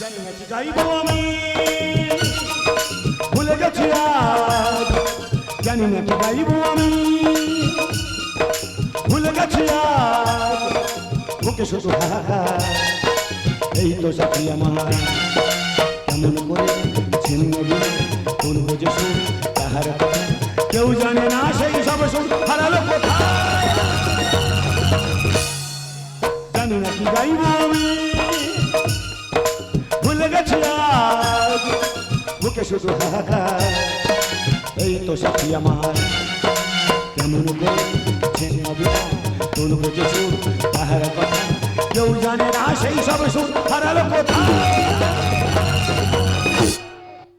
জানি না কি গাইবো আমি ভুলে গেছি আজ। জানি না কি গাইবো আমি। ভুলে গেছি আজ। বুকে শুধু হাহাকার এই তো সাথী আমার। কেমন করে ছিন্ন দিল কোন বোঝে তাহার শুধু এই তো সাথী আমার, কেমন করে তাহার কথা কেউ জানে না, সেই সব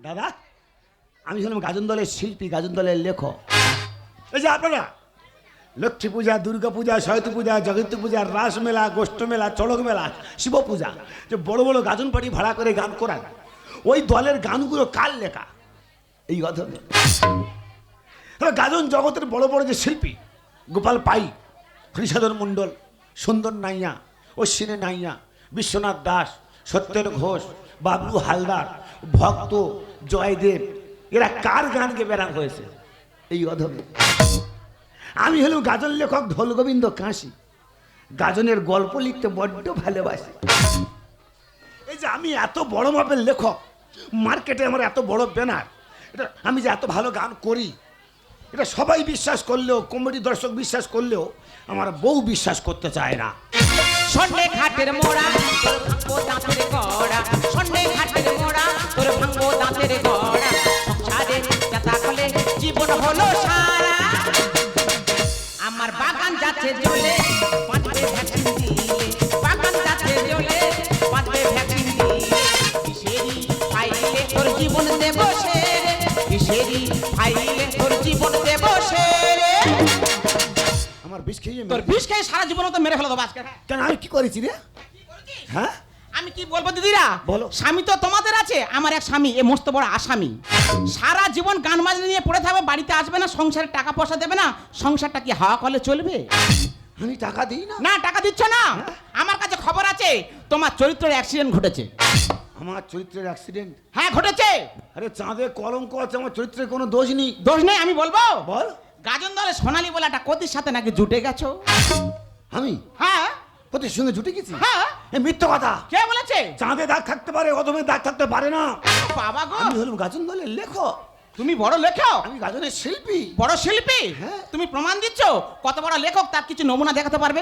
দাদা, আমি হলাম গাজন দলের শিল্পী, গাজন দলের লেখক। এই যে আপনারা, লক্ষ্মী পূজা, দুর্গা পূজা সরস্বতী পূজা জগতী পূজা, রাস মেলা, গোষ্ঠ মেলা, চড়ক মেলা, শিব পূজা, যে বড় বড় গাজন পাটি ভাড়া করে গান করান। ওই দলের গানগুলো কার লেখা? এই তবে গাজন জগতের বড় বড় যে শিল্পী, গোপাল পাই, হরিসাধন মণ্ডল, সুন্দর নাইয়া, অশ্বিনী নাইয়া, বিশ্বনাথ দাস সত্যেন ঘোষ, বাবলু হালদার, ভক্ত, জয়দেব, এরা কার গানকে বেড়ান হয়েছে? এই অধমে। আমি হলাম গাজন লেখক ঢোল গোবিন্দ কাশি গাজনের গল্প লিখতে বড্ড ভালোবাসি। এই যে আমি এত বড় মাপের লেখক মার্কেটে আমার এত বড় ব্যানার। এটা আমি যে এত ভালো গান করি, এটা সবাই বিশ্বাস করলেও, কমেডি দর্শক বিশ্বাস করলেও, আমার বউ বিশ্বাস করতে চায় না। ঘাটের মোড়া ঘাটের মোড়া জীবন হলো সারা। আমার বাগান যাচ্ছে জ্বলে কিসেরি ফাইলে তোর জীবন দেব সেরে। আমার বিষ খেয়ে তোর বিষ খেয়ে সারা জীবন তো মেরে ফেলো তো আজকে। কেন আমি কি করেছি রে? হ্যাঁ? আমি কি বলব দিদিরা? বলো। স্বামী তো তোমাদের আছে আমার এক স্বামী এ মস্ত বড় আসামি। সারা জীবন গান বাজনা নিয়ে পড়ে থাকবে বাড়িতে আসবে না সংসারে টাকা পয়সা দেবে না সংসারটা কি হাওয়া করলে চলবে? আমি টাকা দিই না। না টাকা দিচ্ছ না। আমার কাছে খবর আছে তোমার চরিত্রের অ্যাক্সিডেন্ট ঘটেছে। আমার চরিত্রের অ্যাক্সিডেন্ট হ্যাঁ ঘটেছে। আরে চাঁদে কলঙ্ক আছে আমার চরিত্রের কোনো দোষ নেই। দোষ নেই আমি বলব? বল। গাজন দলে সোনালি বলে একটা কতির সাথে নাকি জুটে গেছো? আমি? হ্যাঁ। প্রতির সঙ্গে জুটে গেছি? হ্যাঁ। এ মিথ্য কথা। কে বলেছে? চাঁদে দাগ থাকতে পারে অধমে দাগ থাকতে পারে না। বাবা গো। আমি হলাম গাজন দলের লেখক। তুমি বড় লেখক। আমি গাজনের শিল্পী। বড় শিল্পী? হ্যাঁ। তুমি প্রমাণ দিচ্ছ? কত বড় লেখক তার কিছু নমুনা দেখাতে পারবে?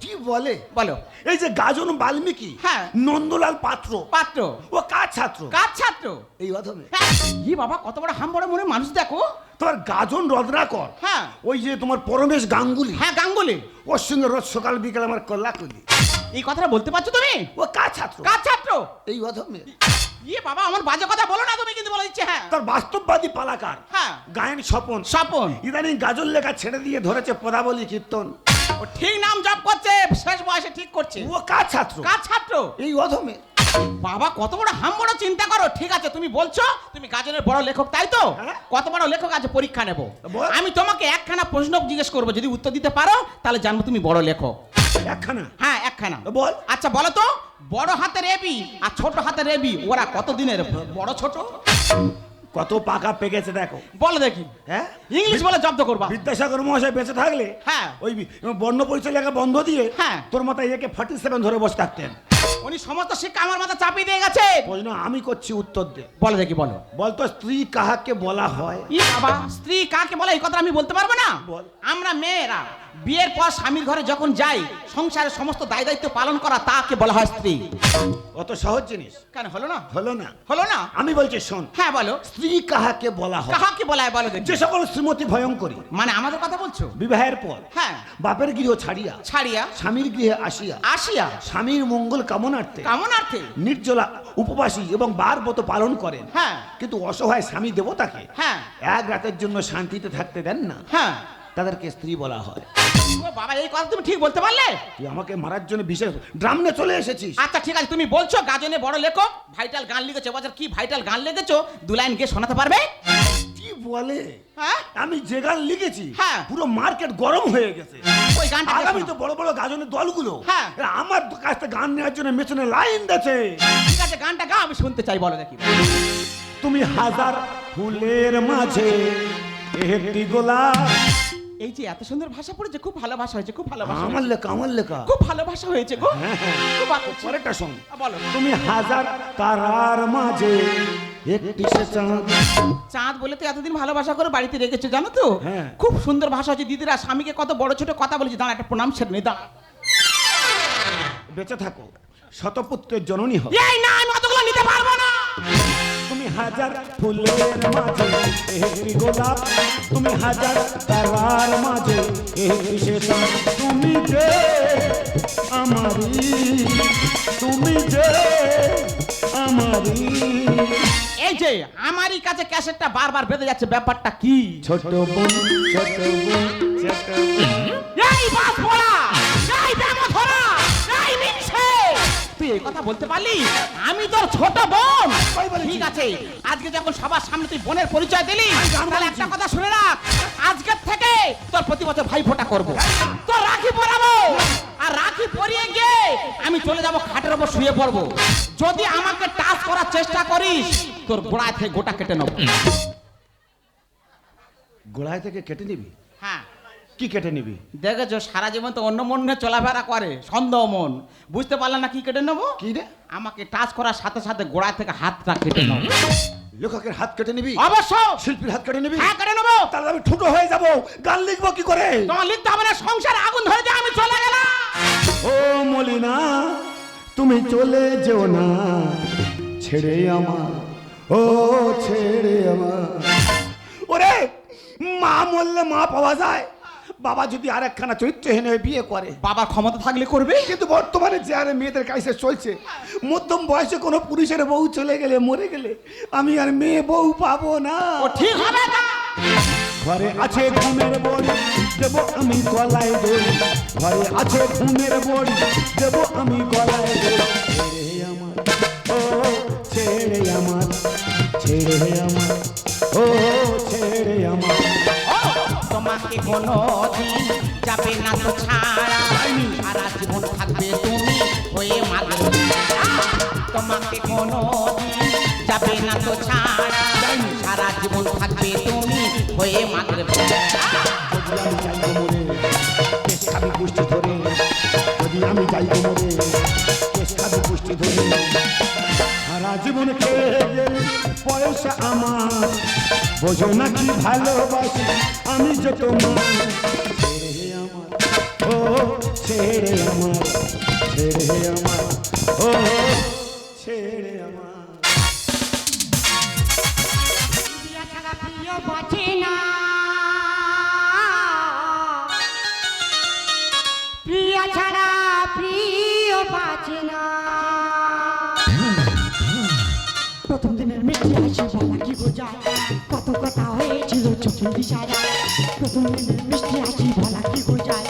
কি বলে? বলো। এই যে গাজন বাল্মীকি হ্যাঁ। নন্দলাল পাত্র। পাত্র। ও কার ছাত্র? কার ছাত্র? এই অধমে। হ্যাঁ, ই বাবা কত বড় হাম বড় মনে মানুষ দেখো। তোমার গাজন রত্নাকর হ্যাঁ। ওই যে তোমার পরমেশ গাঙ্গুলি। হ্যাঁ গাঙ্গুলি। ওর সঙ্গে রোজ সকাল বিকাল আমার কল্লা করলি এই কথাটা বলতে পারছ তুমি? ও কার ছাত্র? কার ছাত্র? এই অধমে ইয়ে বাবা আমার বাজে কথা বলো না তুমি কিন্তু বলে দিচ্ছে হ্যাঁ। তার বাস্তববাদী পালাকার। হ্যাঁ। গায়ন স্বপন। স্বপন। ইদানিং গাজল লেখা ছেড়ে দিয়ে ধরেছে পদাবলী কীর্তন। ও ঠিক নাম জপ করছে শেষ বয়সে ঠিক করছে। ও কার ছাত্র? কার ছাত্র? এই অধমে বাবা কত বড় হাম বড় চিন্তা করো। ঠিক আছে তুমি বলছো তুমি গাজনের বড় লেখক তাই তো? হ্যাঁ। কত বড় লেখক আছে পরীক্ষা নেব। আমি তোমাকে একখানা প্রশ্ন জিজ্ঞেস করব যদি উত্তর দিতে পারো তাহলে জানব তুমি বড় লেখক। একখানা? হ্যাঁ একখানা। বল। আচ্ছা বলো তো বড় হাতের এবি আর ছোট হাতের এবি ওরা কত দিনের বড় ছোট? কত পাকা পেকেছে দেখো। বলো দেখি। হ্যাঁ? ইংলিশ বলে জব্দ করবা। বিদ্যাসাগর মহাশয় বেঁচে থাকলে হ্যাঁ। ওই বর্ণ পরিচয় লেখা বন্ধ দিয়ে হ্যাঁ। তোর মাথায় একে ফর্টি সেভেন ধরে বসে থাকতেন। উনি সমস্ত শিক্ষা আমার মাথা চাপিয়ে দিয়ে গেছে। প্রশ্ন আমি করছি উত্তর দে। বলে দেখি বলো। বলতো স্ত্রী কাহাকে বলা হয়? ই বাবা স্ত্রী কাকে বলে এই কথা আমি বলতে পারব না? বল। আমরা মেয়েরা। বিয়ের পর স্বামীর ঘরে যখন যাই সংসারের সমস্ত দায় দায়িত্ব পালন করা তাকে বলা হয় স্ত্রী। অত সহজ জিনিস। কেন হলো না? হলো না। হলো না? আমি বলছি শোন। হ্যাঁ বলো। স্ত্রী কাহাকে বলা হয়? কাহাকে বলা হয় বলো যে সকল শ্রীমতী ভয়ঙ্করী। মানে আমাদের কথা বলছো? বিবাহের পর। হ্যাঁ। বাপের গৃহ ছাড়িয়া ছাড়িয়া। স্বামীর গৃহে আসিয়া আসিয়া। স্বামীর মঙ্গল কামনার্থে কামনার্থে। নির্জলা উপবাসী এবং বার ব্রত পালন করেন। হ্যাঁ। কিন্তু অসহায় স্বামী দেবতাকে হ্যাঁ। এক রাতের জন্য শান্তিতে থাকতে দেন না। হ্যাঁ। তাদেরকে স্ত্রী বলা হয়। বাবা এই কথা তুমি ঠিক বলতে পারলে? তুই আমাকে মারার জন্য বিশেষ ড্রাম নিয়ে চলে এসেছিস। আচ্ছা ঠিক আছে তুমি বলছো গাজনে বড় লেখক ভাইটাল গান লিখেছো বছর কি ভাইটাল গান লিখেছো? দু লাইন গিয়ে শোনাতে পারবে? কি বলে? হ্যাঁ? আমি যে গান লিখেছি হ্যাঁ। পুরো মার্কেট গরম হয়ে গেছে। ওই গানটা আগামী তো বড় বড় গাজনের দলগুলো। হ্যাঁ। আমার কাছ থেকে গান নেওয়ার জন্য মেশনে লাইন দিয়েছে। ঠিক আছে গানটা গা আমি শুনতে চাই বলো দেখি। তুমি হাজার ফুলের মাঝে একটি গোলাপ এই যে এত সুন্দর ভাষা পড়েছে খুব ভালো ভাষা হয়েছে খুব ভালো ভাষা আমার লেখা আমার লেখা। খুব ভালো ভাষা হয়েছে গো। হ্যাঁ, হ্যাঁ। খুব ভালো হয়েছে। পরেরটা শোন। বলো। তুমি হাজার তারার মাঝে একটি চাঁদ। চাঁদ বলে তো এতদিন ভালোবাসা করে বাড়িতে রেখেছো জানো তো? হ্যাঁ। খুব সুন্দর ভাষা হচ্ছে দিদিরা স্বামীকে কত বড় ছোট কথা বলেছে। দাঁড়া একটা প্রণাম সেরে নে দাঁড়া। বেঁচে থাকো। শতপুত্রের জননী হবে এই না আমি অতগুলো নিতে পারব না। হাজার ফুলের মাঝে একটি গোলাপ তুমি হাজার তারার মাঝে একটি সে তুমি যে আমারি তুমি যে আমারি এই যে আমারই কাছে ক্যাসেটটা বারবার বেঁধে যাচ্ছে ব্যাপারটা কি? ছোট বোন ছোট বোন ছোট বোন। এই বাস ভরা এই কথা বলতে পারলি? আমি তোর ছোট বোন। ঠিক আছে আজকে যখন সবার সামনে তুই বোনের পরিচয় দিলি তাহলে একটা কথা শুনে রাখ। আজকের থেকে তোর প্রতি বছর ভাই ফোঁটা করব। তোর রাখি পরাবো। আর রাখি পরিয়ে গিয়ে আমি চলে যাব খাটের ওপর শুয়ে পড়ব। যদি আমাকে টাচ করার চেষ্টা করিস তোর গোড়ায় থেকে গোটা কেটে নেব। গোড়ায় থেকে কেটে নিবি? কি কেটে নিবি? দেখেছ সারা জীবন তো অন্য মনে চলাফেরা করে সন্দেহ মন। বুঝতে পারলে না কি কেটে নেব? কি রে? আমাকে টাচ করার সাথে সাথে গোড়া থেকে হাতটা কেটে নেব লেখকের হাত কেটে নিবি? অবশ্য! শিল্পীর হাত কেটে নিবি? হ্যাঁ কেটে নেব। তাহলে আমি ঠুটো হয়ে যাব। গান লিখব কি করে? তোমার লিখতে হবে না সংসারে আগুন ধরে দিয়ে আমি চলে গেলাম। ও মলিনা তুমি চলে যেও না। ছেড়ে আমার ও ছেড়ে আমার। ওরে মা মরলে মা পাওয়া যায়। বাবা যদি আর একখানা চরিত্রহীন হয়ে বিয়ে করে বাবার ক্ষমতা থাকলে করবে? কিন্তু বর্তমানে যে আরে মেয়েদের কাছে চলছে মধ্যম বয়সে কোনো পুরুষের বউ চলে গেলে মরে গেলে আমি আর মেয়ে বউ পাবো না। ঠিক হবে না। ঘরে আছে ঘুমের বড়ি দেব আমি গলায় দড়ি। ঘরে আছে ঘুমের বড়ি দেব আমি গলায় দড়ি। ছেড়ে আমার ও ছেড়ে আমার ছেড়ে আমার ও, তোমাকে কোনো দিন যাবে না তো ছাড়া। সারা জীবন থাকবে তুমি হয়ে মাগো। তোমাকে কোনো দিন যাবে না তো ছাড়া। সারা জীবন থাকবে তুমি হয়ে মাগরে আমি যাই কোমরে কেস পুষ্টি ধরে। সারা জীবন খেয়ে পয়সা আমার। বোঝো না কি ভালোবাসি আমি যে ছেড়ে আমার ছেড়ে আমার ও ছেড়ে আমার প্রিয় ছাড়া প্রিয় বাঁচে প্রথম দিনের মিষ্টি কি বোঝায় কত কথা হয়েছিল চোখের ইশারা প্রথম মিষ্টি আছি ভালা কি বোঝায়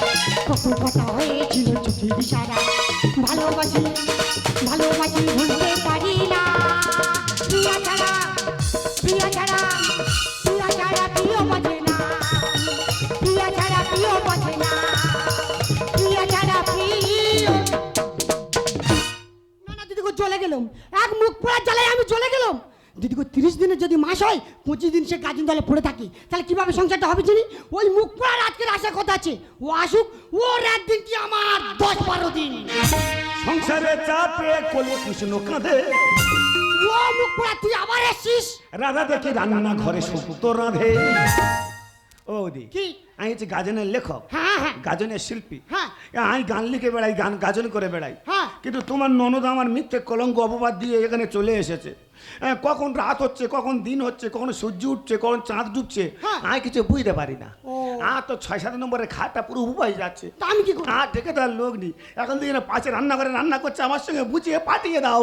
কত কথা হয়েছিল চোখের ইশারা ভালোবাসি ভালোবাসি, ভুলতে পারি। দলে পড়ে থাকি। তাহলে কীভাবে সংসারটা হবে চিনি ওই মুখ পড়ার আজকের আসার কথা আছে। ও আসুক ওর একদিন কি আমার দশ বারো দিন। সংসারে চাপে কলি কৃষ্ণ কাঁদে ও মুখ পড়া তুই আবার এসছিস? রাধা দেখি রান্না ঘরে শুক্তো রাধে। ও দি কি? আমি হচ্ছে গাজনের লেখক হ্যাঁ হ্যাঁ গাজনের শিল্পী। হ্যাঁ। আমি গান লিখে বেড়াই গান গাজন করে বেড়াই। হ্যাঁ। কিন্তু তোমার ননদ আমার মিথ্যে কলঙ্ক অপবাদ দিয়ে এখানে চলে এসেছে। হ্যাঁ, কখন রাত হচ্ছে কখন দিন হচ্ছে কখন সূর্য উঠছে কখন চাঁদ ডুবছে হ্যাঁ। আমি কিছু বুঝতে পারি না। আর তো ছয় সাত নম্বরের খাটটা পুরো উপায় যাচ্ছে। আমি কি আর ডেকে তার লোক নেই। এখন না পাশে রান্না করে রান্না করছে আমার সঙ্গে বুঝিয়ে পাঠিয়ে দাও।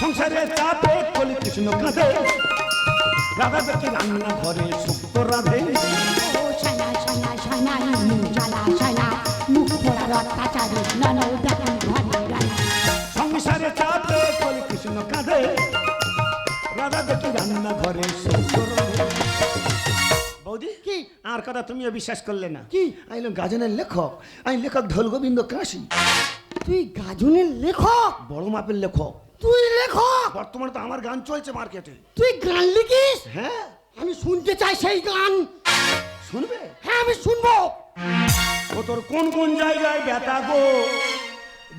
সংসারে চাপে কলি কৃষ্ণ রাধা দেখি রান্না ঘরে শুক্ত রাধে। ছানা ছানা জ্বালা ছানা মুখ পোড়ার অত্যাচারে ননদ দেখেন ঘরে রানা সংসারে চাপে কলি কৃষ্ণ কাঁধে রাধা দেখি রান্না ঘরে বৌদি কি? আর কথা তুমিও বিশ্বাস করলে না। কি? হলাম গাজনের লেখক। আমি লেখক ঢোল গোবিন্দ কাশি। তুই গাজনের লেখক? বড় মাপের লেখক। তুই লেখক? বর্তমানে তো আমার গান চলছে মার্কেটে। তুই গান লিখিস? হ্যাঁ। আমি শুনতে চাই সেই গান। শুনবে? হ্যাঁ আমি শুনব। ও তোর কোন কোন জায়গায় ব্যথা গো?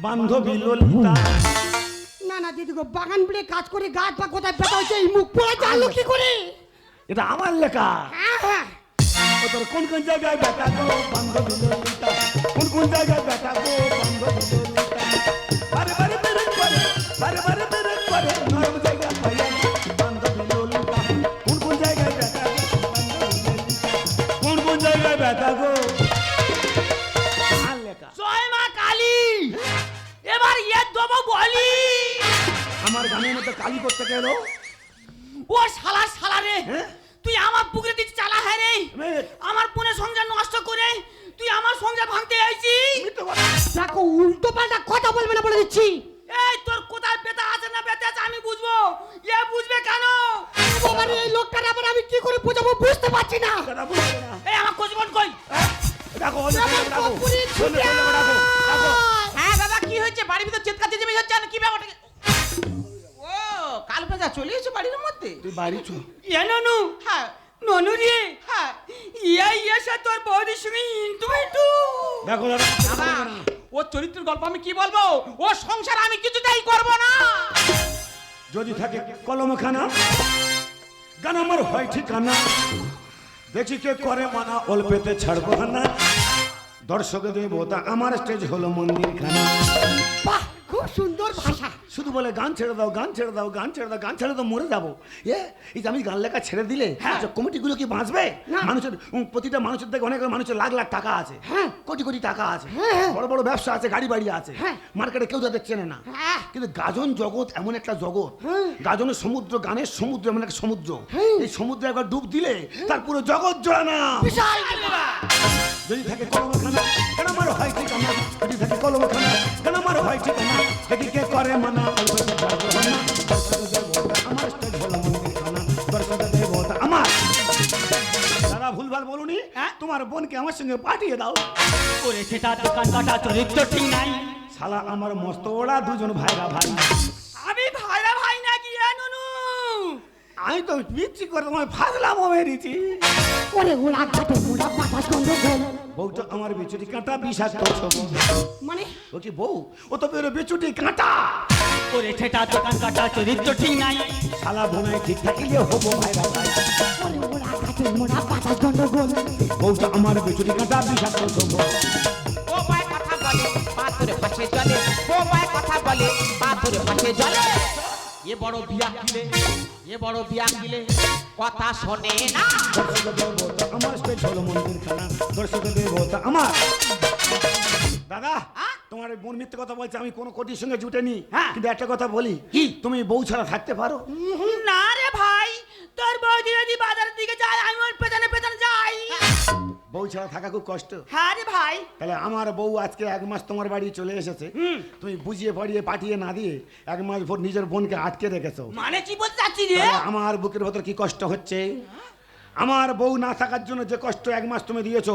বান্ধবী ললিতা। না না দিদি গো বাগান বেড়ে কাজ করে গাছ বা কোথায় ব্যথা হচ্ছে এই মুখ পড়ে জানলো কি করে? এটা আমার লেখা। হ্যাঁ হ্যাঁ। ও তোর কোন কোন জায়গায় ব্যথা গো বান্ধবী ললিতা? কোন কোন জায়গায় ব্যথা গো বান্ধবী ব্যথা গো। জয় মা কালী। এবার ইয়ে দেবো বলি। আমার গানের মধ্যে কালি করতে গেল। ও শালা শালা রে হ্যাঁ? তুই আমার পুকুরে দিচ্ছি চালা হ্যাঁ রে। আমার বোনের সংসার নষ্ট করে তুই আমার সংসার ভাঙতে আইছি দেখো উল্টো পাল্টা কথা বলবে না বলে দিচ্ছি। এই তোর কোথায় বেতা আছে না বেতা আছে আমি বুঝব। এ বুঝবে কেন? বাবারে এই লোকটার আবার আমি কি করে বোঝাবো বুঝতে পারছি না। কথা বুঝবে না। এই আমার কোচবন কই দেখো। হ্যাঁ দাদা কি হয়েছে? বাড়ির ভিতর চিৎকার চেঁচামেচি হচ্ছে না কি ব্যাপারটা? ও কাল পেঁচা চলে এসেছে বাড়ির মধ্যে? তুই বাড়ি চো। ইয়ে ননু। হ্যাঁ। ননু রে। হ্যাঁ। ইয়া ইয়া সে তোর বৌদির সঙ্গে ইন্টু ইন্টু দেখো দাদা দাদা ওর চরিত্রের গল্প আমি কি বলব? ও সংসার আমি কিছুতেই করব না। যদি থাকে কলমখানা, গান আমার হয় ঠিকানা। দেখি কে করে মানা অল্পেতে ছাড়বো না। দর্শক দেবতা, আমার স্টেজ হলো মন্দির ভাষা বলে গান ছেড়ে দাও গান ছেড়ে দাও গান ছেড়ে দাও গান ছেড়ে দাও মরে যাব। এ এই যে আমি গান লেখা ছেড়ে দিলে কমিটিগুলো কি বাঁচবে? মানুষের প্রতিটা মানুষের থেকে অনেক মানুষের লাখ লাখ টাকা আছে। হ্যাঁ। কোটি কোটি টাকা আছে। হ্যাঁ, হ্যাঁ। বড় বড় ব্যবসা আছে গাড়ি বাড়ি আছে। হ্যাঁ। মার্কেটে কেউ তাদের চেনে না। হ্যাঁ। কিন্তু গাজন জগৎ এমন একটা জগৎ। হ্যাঁ। গাজনের সমুদ্র গানের সমুদ্র এমন একটা সমুদ্র। হ্যাঁ। এই সমুদ্রে একবার ডুব দিলে তার পুরো জগৎ জোড়া না যদি থাকে কলমখানা কেন আমার হয় ঠিকানা যদি থাকে কলমখানা কেন আমার হয় ঠিকানা দেখি কে করে মানা না। আমার স্টেজ হলো মন্দিরখানা। দর্শক দেবতা আমার দাদা ভুলভাল বলুনি হ্যাঁ? তোমার বোনকে আমার সঙ্গে পাঠিয়ে দাও ওরে সেটা দোকান কাটা চরিত্র ঠিক নাই শালা আমার মস্ত ওরা দুজন ভাইরা ভাই আমি ভাইরা ভাই নাকি এ ননু আমি তো বিচ্ছি করে তোমায় ফাজলামও মেরেছি ওরে ওরা গাতে মোড়া পাতা গন্ডগোল বউটা আমার বিচুটি কাঁটা বিষাক্ত ছবি। মানে? বলছি বউ? ও তো বেরো বিচুটি কাঁটা। ওরে সেটা দোকান কাটা চরিত্র ঠিক নাই। শালা বোনায় ঠিক থাকিলে হব ভাইরা ভাই ওরে ওরা গাতে মোড়া পাতা গন্ডগোল। বউটা আমার বিচুটি কাঁটা বিষাক্ত ছবি। ও কথা বলে পাথরে জলে ও কথা বলে পাথরে জলে এ বড় বিয়া কিলে এ বড় বিয়া কিলে কথা শোনে না। দর্শক দেবতা আমার স্টেজ হলো মন্দির খানা দর্শক দেবতা আমার। দাদা তোমার বোন মিথ্যে কথা বলছে আমি কোনো কোটির সঙ্গে জুটেনি। হ্যাঁ। কিন্তু একটা কথা বলি কি? তুমি বউ ছাড়া থাকতে পারো? না রে ভাই তোর বৌদি যদি বাজারের দিকে যায় আমি ওর বউ ছাড়া থাকা খুব কষ্ট। হ্যাঁ রে ভাই। তাহলে আমার বউ আজকে এক মাস তোমার বাড়ি চলে এসেছে। তুমি বুঝিয়ে পড়িয়ে পাঠিয়ে না দিয়ে এক মাস ভোর নিজের বোনকে আটকে রেখেছো। মানে কি বলতে চাচ্ছি রে? আমার বুকের ভেতর কি কষ্ট হচ্ছে? আমার বউ না থাকার জন্য যে কষ্ট এক মাস তুমি দিয়েছ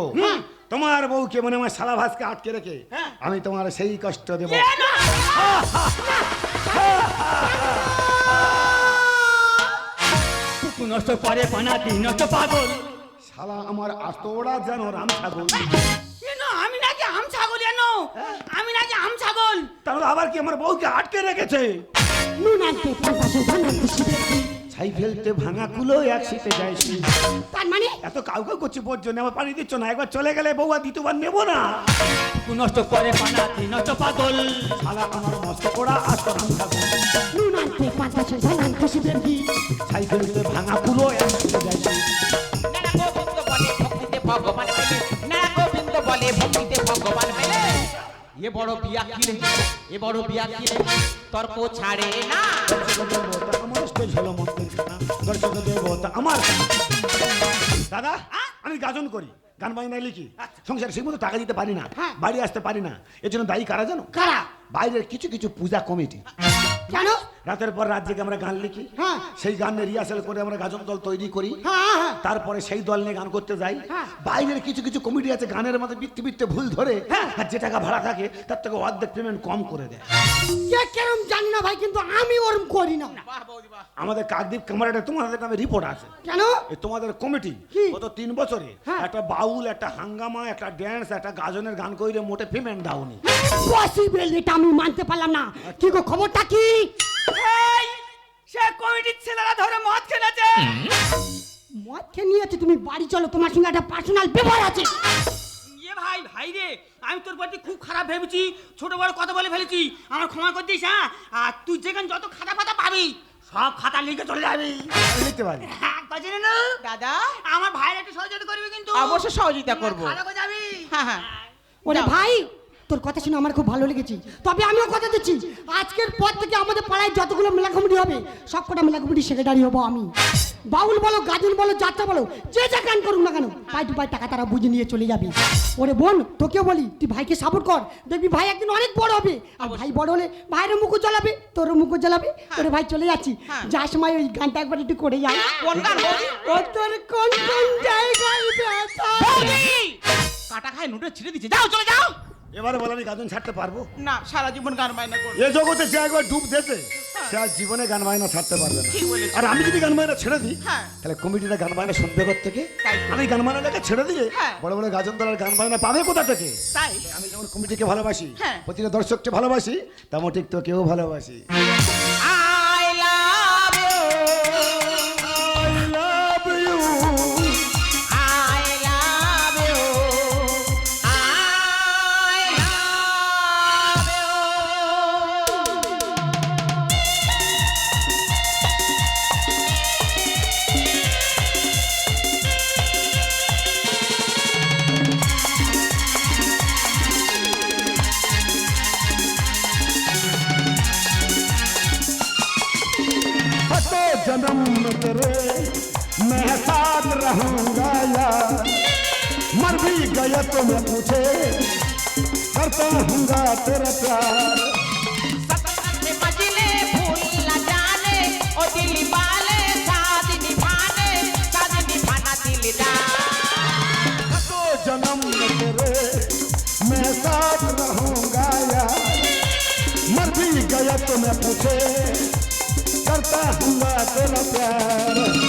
তোমার বউকে মনে আমার সালা ভাসকে আটকে রেখে আমি তোমার সেই কষ্ট দেব। নষ্ট করে পানাতি নষ্ট পাগল। শালা আমার আস্তোড়া যেন রাম ছাগল। আমি নাকি আম ছাগল এন আমি নাকি আম ছাগল? তাহলে আবার কি আমার বউকে আটকে রেখেছে? ছাই ফেলতে ভাঙা কুলো এক শীতে যাইছি তার মানে? এত কাউ কাউ করছি জন্য আমার পানি দিচ্ছ না। একবার চলে গেলে বউ আর দ্বিতীয়বার নেব না। নষ্ট করে পানাতি নষ্ট পাগল। শালা আমার মস্ত ওরা আস্ত রাম ছাগল। ছাই ফেলতে ভাঙা কুলো এক শীতে এ বড় বিয়া কিলে এ বড় বিয়া কিলে তর্ক ছাড়ে না। আমার স্টেজ হলো দর্শক দেবতা আমার দাদা আমি গাজন করি। গান বাজনা লিখি। সংসার সেই মতো টাকা দিতে পারি না। হ্যাঁ। বাড়ি আসতে পারি না। এর জন্য দায়ী কারা জানো? কারা? বাইরের কিছু কিছু পূজা কমিটি। জানো রাতের পর রাত জেগে আমরা গান লিখি। হ্যাঁ। সেই গান রিহার্সাল করে আমরা গাজন দল তৈরি করি। হ্যাঁ হ্যাঁ তারপরে সেই দল নিয়ে গান করতে যাই। হ্যাঁ। বাইরের কিছু কিছু কমিটি আছে গানের মধ্যে বৃত্তি বৃত্তি ভুল ধরে। আর যে টাকা ভাড়া থাকে তার থেকে অর্ধেক পেমেন্ট কম করে দেয়। কে কেরম জানি না ভাই কিন্তু আমি ওরম করি না। আমাদের কাকদ্বীপ ক্যামেরাটা তোমাদের নামে রিপোর্ট আছে। কেন? তোমাদের কমিটি গত তিন বছরে। একটা বাউল একটা হাঙ্গামা একটা ড্যান্স একটা গাজনের গান কইরে মোটে পেমেন্ট দাওনি। পসিবল এটা আমি মানতে পারলাম না। কি গো খবরটা কি? সে কমিটির ছেলেরা ধরে মদ খেলেছে। মদ খেয়ে নিয়েছে তুমি বাড়ি চলো তোমার সঙ্গে একটা পার্সোনাল ব্যাপার আছে। ইয়ে ভাই ভাই রে আমি তোর প্রতি খুব খারাপ ভেবেছি ছোট বড় কথা বলে ফেলেছি। আমার ক্ষমা করে দিস হ্যাঁ? আর তুই যেখানে যত খাতা ফাতা পাবি সব খাতা লিখে চলে যাবি। লিখতে পারি। হ্যাঁ, দাদা। আমার ভাইয়ের একটু সহযোগিতা করবি কিন্তু। অবশ্যই সহযোগিতা করব। খাতা যাবি। হ্যাঁ হ্যাঁ। ওরে ভাই তোর কথা শুনে আমার খুব ভালো লেগেছে। তবে আমিও কথা দিচ্ছি। আজকের পর থেকে আমাদের পাড়ায় যতগুলো মেলা কমিটি হবে সব কটা মেলা কমিটি সেক্রেটারি হব আমি। বাউল বলো গাজন বলো যাত্রা বলো যে যা গান করুক না কেন পাই টু পাই টাকা তারা বুঝে নিয়ে চলে যাবি। ওরে বোন তোকেও বলি তুই ভাইকে সাপোর্ট কর। দেখবি ভাই একদিন অনেক বড় হবে। আর ভাই বড় হলে ভাইয়ের মুখও জ্বালাবে তোরও মুখও জ্বালাবে। ওরে ভাই চলে যাচ্ছি। হ্যাঁ। যার সময় ওই গানটা একবার একটু করে যাই কোন গান ও তোর কোন কোন জায়গায় ব্যথা? কাটা খায় নুটে ছিঁড়ে দিচ্ছে। যাও চলে যাও! এবারে বলে আমি গাজন ছাড়তে পারব? না সারা জীবন গান বায়না করব। এ জগতে যে একবার ডুব দেবে সে আর জীবনে গান বায়না ছাড়তে পারবে না। আর আমি যদি গান বায়না ছেড়ে দিই হ্যাঁ। তাহলে কমিটিটা গান বায়না শুনবে কোথা থেকে? তাই আমি গান বায়নাটাকে ছেড়ে দিলে হ্যাঁ। বড় বড় গাজন দলের গান বায়না পাবে কোথা থেকে? তাই। আমি যেমন কমিটিকে ভালোবাসি হ্যাঁ। প্রতিটা দর্শককে ভালোবাসি তেমন ঠিক তো কেউ ভালোবাসি। गया तो मैं पूछे करता हूँगा तेरा प्यार।